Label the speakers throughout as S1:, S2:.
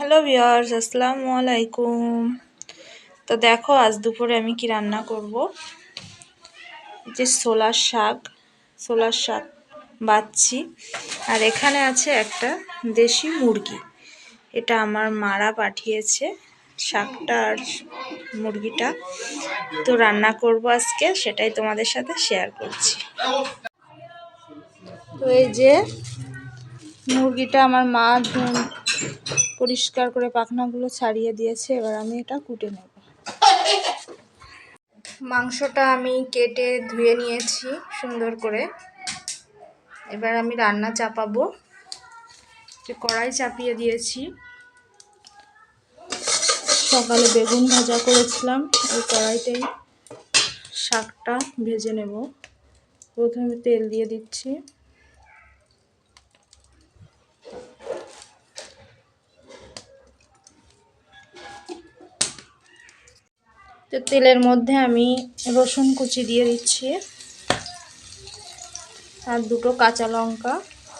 S1: Hello viewers আসসালামু আলাইকুম। তো দেখো, আজ দুপুরে আমি কি রান্না করব? যে সোলার শাক সোলার শাক বাচ্ছি। আর এখানে আছে একটা দেশি মুরগি। এটা আমার মারা পাঠিয়েছে শাকটা আর মুরগিটা। তো রান্না করব আজকে, সেটাই তোমাদের সাথে শেয়ার করছি। তো এই যে মুরগিটা আমার মা পরিষ্কার করে পাখনাগুলো ছাড়িয়ে দিয়েছে, এবার আমি এটা কুটে নেব। মাংসটা আমি কেটে ধুয়ে নিয়েছি সুন্দর করে। এবার আমি রান্না চাপাবো। কড়াই চাপিয়ে দিয়েছি। সকালে বেগুন ভাজা করেছিলাম ওই কড়াইতেই শাকটা ভেজে নেব। প্রথমে তেল দিয়ে দিচ্ছি। তো তেলের মধ্যে আমি রসুন কুচি দিয়ে দিচ্ছি। আর দুটো কাঁচা লঙ্কা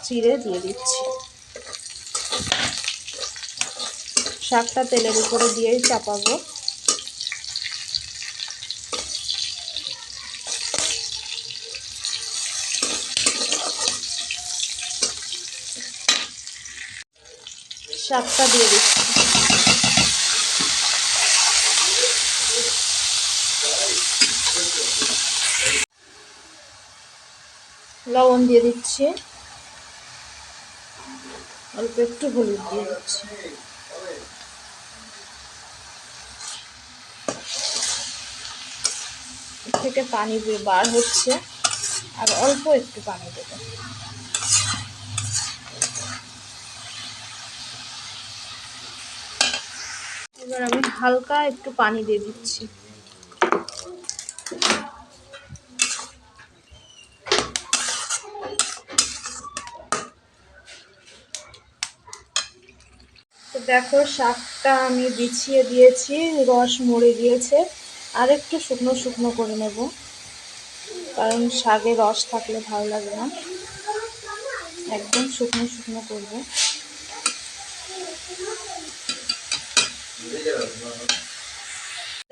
S1: চিড়ে দিয়ে দিচ্ছি। শাকটা তেলের উপরে দিয়েই চাপাবো। শাকটা দিয়ে দিচ্ছি। লবণ দিয়ে দিচ্ছি। অল্প একটু হলুদ দিয়ে দিচ্ছি। থেকে পানি বার হচ্ছে। আর অল্প একটু পানি দেবো। এবার আমি হালকা একটু পানি দিয়ে দিচ্ছি। তো দেখো, শাকটা আমি বিছিয়ে দিয়েছি, রস মরে গিয়েছে। আর একটু শুকনো শুকনো করে নেব, কারণ শাকে রস থাকলে ভালো লাগে না। একদম শুকনো শুকনো করব।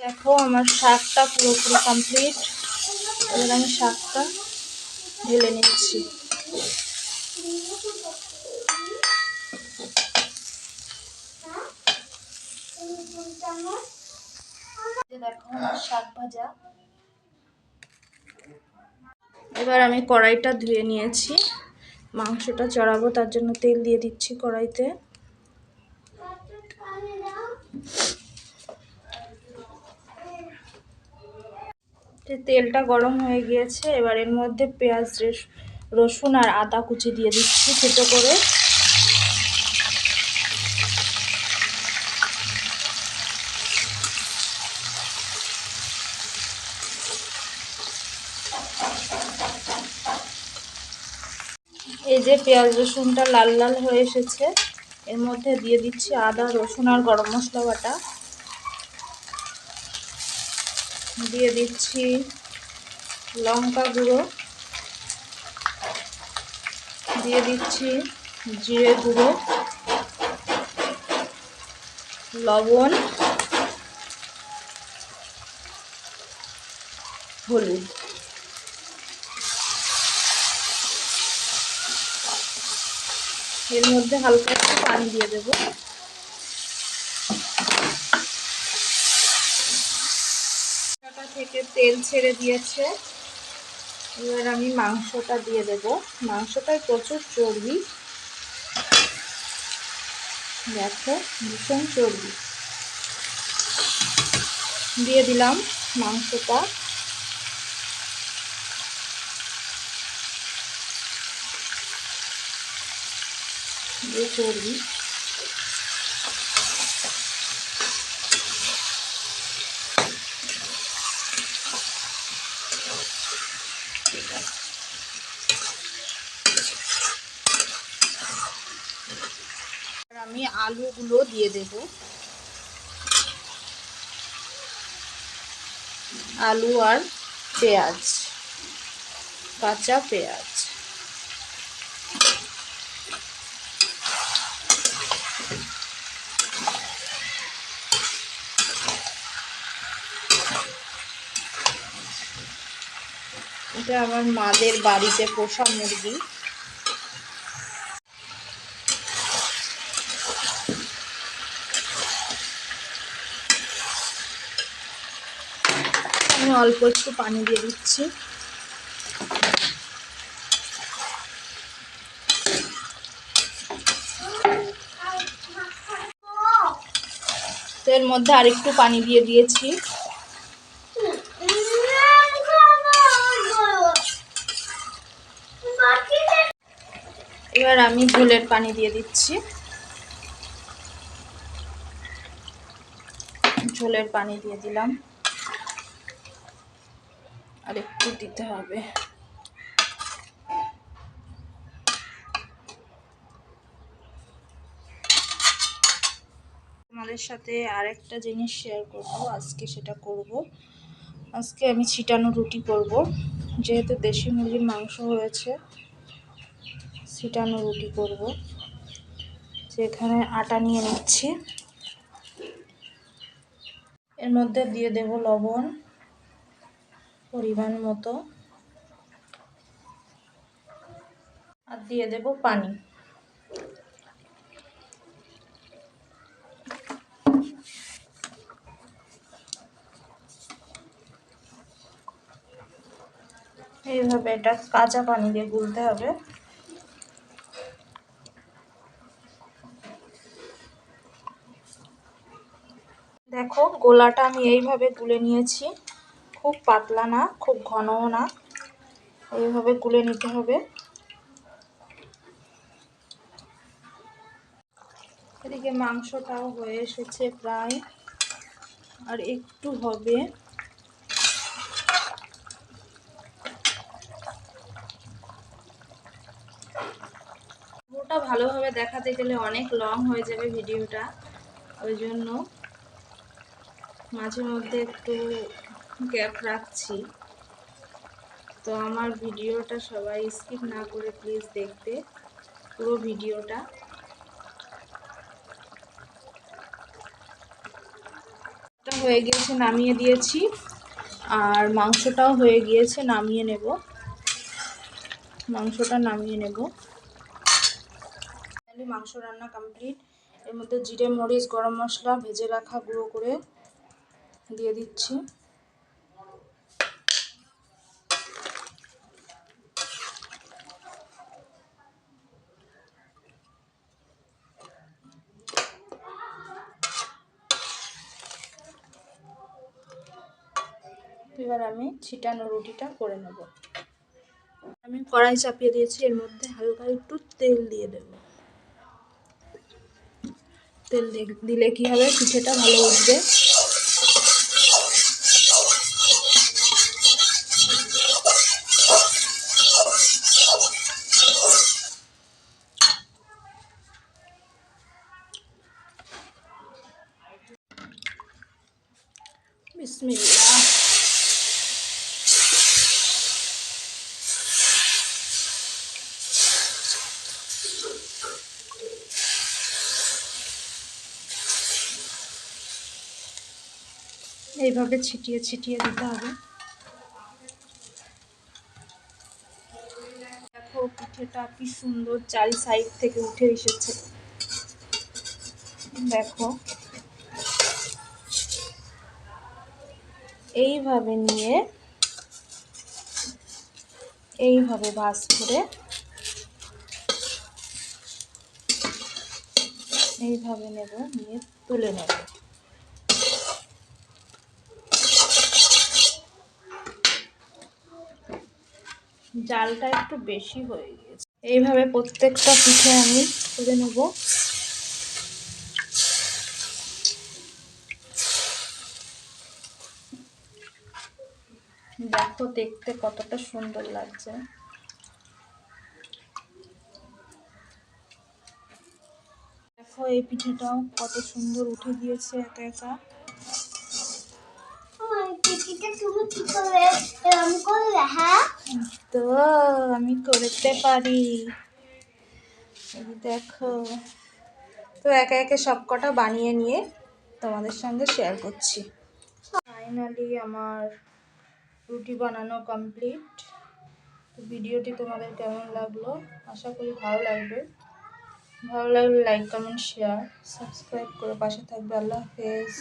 S1: দেখো, আমার শাকটা পুরোপুরি কমপ্লিট এবার আমি শাকটা ঢেলে নিচ্ছি। শাক ভাজা এবার আমি কড়াইটা ধুয়ে নিয়েছি। মাংসটা চড়াবো, তার জন্য তেল দিয়ে দিচ্ছি কড়াইতে। তেলটা গরম হয়ে গিয়েছে, এবার এর মধ্যে পেঁয়াজ রসুন আর আদা কুচি দিয়ে দিচ্ছি ছোটো করে। এই যে পেঁয়াজ রসুনটা লাল লাল হয়ে এসেছে, এর মধ্যে দিয়ে দিচ্ছি আদা, রসুন আর গরম মশলা বাটা। দিয়ে দিচ্ছি লঙ্কা গুঁড়ো। দিয়ে দিচ্ছি জিরে গুঁড়ো। লবণ। হলুদ। এর মধ্যে হালকা একটু পানি দিয়ে দেবো। থেকে তেল ছেড়ে দিয়েছে। এবার আমি মাংসটা দিয়ে দেব। মাংসটায় প্রচুর চর্বি। দেখো, ভীষণ চর্বি। দিয়ে দিলাম মাংসটা। দিয়ে চর্বি আমি আলুগুলো দিয়ে দেব। আলু আর পেঁয়াজ কাঁচা পেঁয়াজ। এটা আমার মাদের বাড়িতে পোষা মুরগি। আমি অল্প একটু পানি দিয়ে দিচ্ছি। এর মধ্যে আরেকটু পানি দিয়ে দিয়েছি। এবার আমি ঝোলের পানি দিয়ে দিচ্ছি। ঝোলের পানি দিয়ে দিলাম। আর একটু দিতে হবে। তোমাদের সাথে আরেকটা জিনিস শেয়ার করব। আজকে সেটা করব। আজকে আমি ছিটানো রুটি করব। যেহেতু দেশি মুরগির মাংস হয়েছে ছিটানো রুটি করব। যেখানে আটা নিয়ে নিচ্ছি। এর মধ্যে দিয়ে দেব লবণ, পরিমাণ মতো। আর দিয়ে দেব পানি। এইভাবে এটা কাঁচা পানি দিয়ে গুলতে হবে। দেখো, গোলাটা আমি এইভাবে গুলে নিয়েছি। খুব পাতলা না, খুব ঘনও না। এইভাবে গুলে নিতে হবে। এদিকে মাংসটাও হয়ে এসেছে প্রায়। আর একটু হবে। ভালোভাবে দেখাতে গেলে অনেক লং হয়ে যাবে ভিডিওটা। ওই জন্য মাঝে মধ্যে একটু গ্যাপ রাখছি। তো আমার ভিডিওটা সবাই স্কিপ না করে প্লিজ দেখতে, পুরো ভিডিওটা। হয়ে গিয়েছে নামিয়ে দিয়েছি, আর মাংসটাও হয়ে গিয়েছে নামিয়ে নেব। মাংসটা নামিয়ে নেব। মাংস রান্না কমপ্লিট। এর মধ্যে জিরে, মরিচ, গরম মশলা ভেজে রাখা, গুঁড়ো করে দিয়ে দিচ্ছি। এবার আমি ছিটানো রুটিটা করে নেব। আমি কড়াই চাপিয়ে দিয়েছি, এর মধ্যে হালকা একটু তেল দিয়ে দেব। তেল দিলে কি হবে? পিঠেটা ভালো উঠবে। বিসমিল্লাহ এইভাবে ছিটিয়ে ছিটিয়ে দিতে হবে। দেখো পিঠেটা কি সুন্দর চারি সাইড থেকে উঠে এসেছে। দেখো। এইভাবে নিয়ে, এইভাবে ভাস করে, এইভাবে নেব, নিয়ে তুলে নেব। জালটা একটু বেশি হয়ে গেছে। এইভাবে প্রত্যেকটা পিঠে আমি তুলে নেব। দেখো দেখতে কতটা সুন্দর লাগছে। দেখো এই পিঠেটাও কত সুন্দর উঠে গিয়েছে একা একা।
S2: হ্যাঁ?
S1: তো আমি করতে পারি। দেখো। তো একে একে সব কটা বানিয়ে নিয়ে তোমাদের সঙ্গে শেয়ার করছি। ফাইনালি আমার রুটি বানানো কমপ্লিট ভিডিওটি তোমাদের কেমন লাগল? আশা করি ভালো লাগবে। ভালো লাগলে লাইক কমেন্ট শেয়ার সাবস্ক্রাইব করে পাশে থাকবে। আল্লাহ হাফেজ।